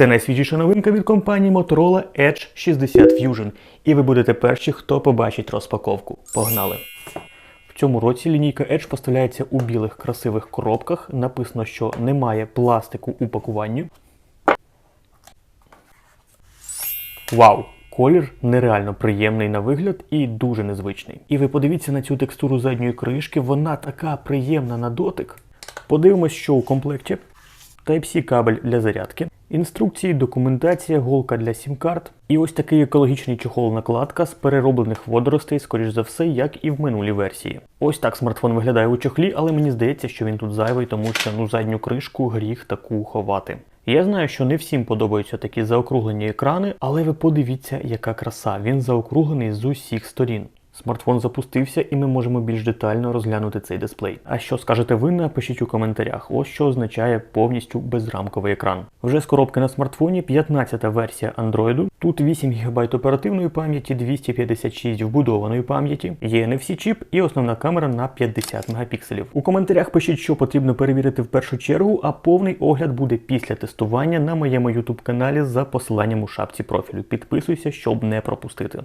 Це найсвіжіша новинка від компанії Motorola Edge 60 Fusion. І ви будете перші, хто побачить розпаковку. Погнали! В цьому році лінійка Edge поставляється у білих красивих коробках. Написано, що немає пластику у пакуванні. Вау! Колір нереально приємний на вигляд і дуже незвичний. І ви подивіться на цю текстуру задньої кришки, вона така приємна на дотик. Подивимось, що у комплекті. Type-C кабель для зарядки, інструкції, документація, голка для сім-карт і ось такий екологічний чохол-накладка з перероблених водоростей, скоріш за все, як і в минулій версії. Ось так смартфон виглядає у чохлі, але мені здається, що він тут зайвий, тому що ну задню кришку гріх таку ховати. Я знаю, що не всім подобаються такі заокруглені екрани, але ви подивіться, яка краса. Він заокруглений з усіх сторін. Смартфон запустився, і ми можемо більш детально розглянути цей дисплей. А що скажете ви, напишіть у коментарях. Ось що означає повністю безрамковий екран. Вже з коробки на смартфоні 15-та версія Android. Тут 8 ГБ оперативної пам'яті, 256 вбудованої пам'яті, є NFC чіп і основна камера на 50 мегапікселів. У коментарях пишіть, що потрібно перевірити в першу чергу, а повний огляд буде після тестування на моєму YouTube каналі за посиланням у шапці профілю. Підписуйся, щоб не пропустити.